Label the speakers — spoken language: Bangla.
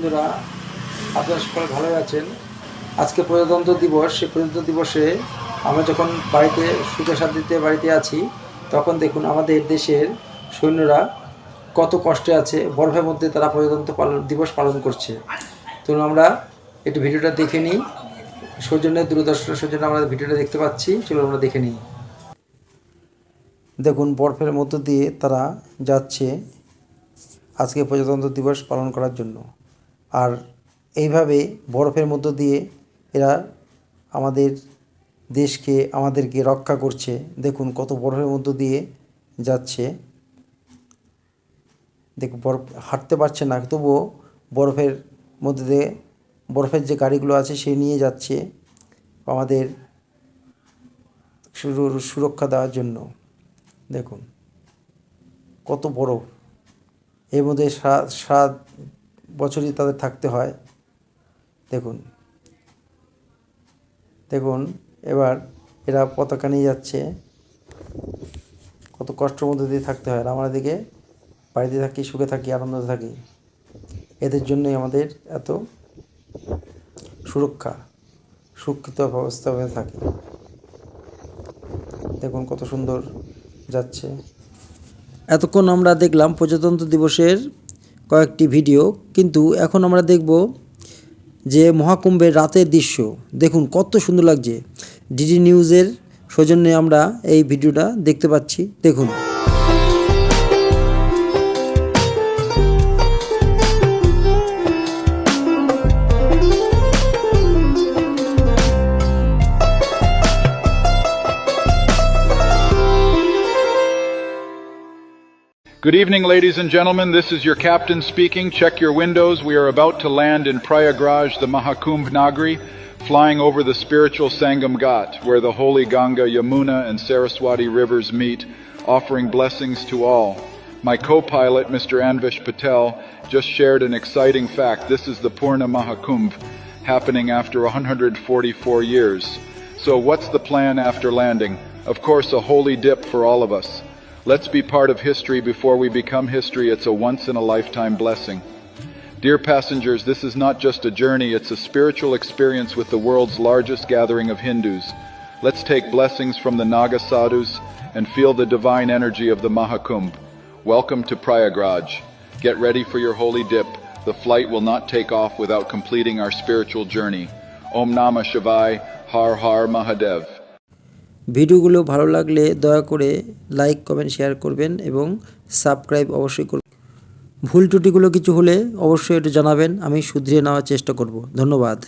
Speaker 1: বন্ধুরা, আপনারা সকলে ভালোই আছেন। আজকে প্রজাতন্ত্র দিবস, সেই প্রজাতন্ত্র দিবসে আমরা যখন বাড়িতে সুখে শান্তিতে বাড়িতে আছি, তখন দেখুন আমাদের দেশের সৈন্যরা কত কষ্টে আছে, বরফের মধ্যে তারা প্রজাতন্ত্র পালন দিবস পালন করছে। তো আমরা একটু ভিডিওটা দেখে নিই। সৌজন্যের দূরদর্শনের সৌজন্য আমরা ভিডিওটা দেখতে পাচ্ছি। চলুন আমরা দেখে নিই। দেখুন, বরফের মধ্য দিয়ে তারা যাচ্ছে আজকে প্রজাতন্ত্র দিবস পালন করার জন্য। আর এইভাবে বরফের মধ্য দিয়ে এরা আমাদের দেশকে, আমাদেরকে রক্ষা করছে। দেখুন কত বরফের মধ্য দিয়ে যাচ্ছে। দেখ, বরফ হাঁটতে পারছে না, তবুও বরফের মধ্যে দিয়ে, বরফের যে গাড়িগুলো আছে সে নিয়ে যাচ্ছে আমাদের সুর- সুরক্ষা দেওয়ার জন্য। দেখুন কত বরফ। এর মধ্যে সাত বছরই তাদের থাকতে হয়। দেখুন। দেখুন, এবার এরা পতাকা নিয়ে যাচ্ছে। কত কষ্টের মধ্যে দিয়ে থাকতে হয়। আর আমরা দিকে বাড়িতে থাকি, সুখে থাকি, আনন্দে থাকি। এদের জন্যই আমাদের এত সুরক্ষা, সুরক্ষিত ব্যবস্থাপনা থাকে। দেখুন কত সুন্দর যাচ্ছে। এতক্ষণ আমরা দেখলাম প্রজাতন্ত্র দিবসের কয়েকটি ভিডিও, কিন্তু এখন আমরা দেখব যে মহাকুম্ভের রাতের দৃশ্য। দেখুন কত সুন্দর লাগছে। ডিডি নিউজের সৌজন্যে আমরা এই ভিডিওটা দেখতে পাচ্ছি। দেখুন।
Speaker 2: Good evening, ladies and gentlemen. This is your captain speaking. Check your windows. We are about to land in Prayagraj, the Mahakumbh Nagri, flying over the spiritual Sangam Ghat, where the holy Ganga, Yamuna, and Saraswati rivers meet, offering blessings to all. My co pilot, Mr. Anvish Patel, just shared an exciting fact. This is the Purna Mahakumbh, happening after 144 years. So, what's the plan after landing? Of course, a holy dip for all of us. Let's be part of history before we become history. It's a once in a lifetime blessing. Dear passengers, this is not just a journey, it's a spiritual experience with the world's largest gathering of Hindus. Let's take blessings from the Naga sadhus and feel the divine energy of the Mahakumbh. Welcome to Prayagraj. Get ready for your holy dip. The flight will not take off without completing our spiritual journey. Om Namah Shivai, Har Har Mahadev.
Speaker 1: ভিডিওগুলো ভালো লাগলে দয়া করে লাইক, কমেন্ট, শেয়ার করবেন এবং সাবস্ক্রাইব অবশ্যই করবেন। ভুল ত্রুটিগুলো কিছু হলে অবশ্যই একটু জানাবেন, আমি শুধরিয়ে নেওয়ার চেষ্টা করব। ধন্যবাদ।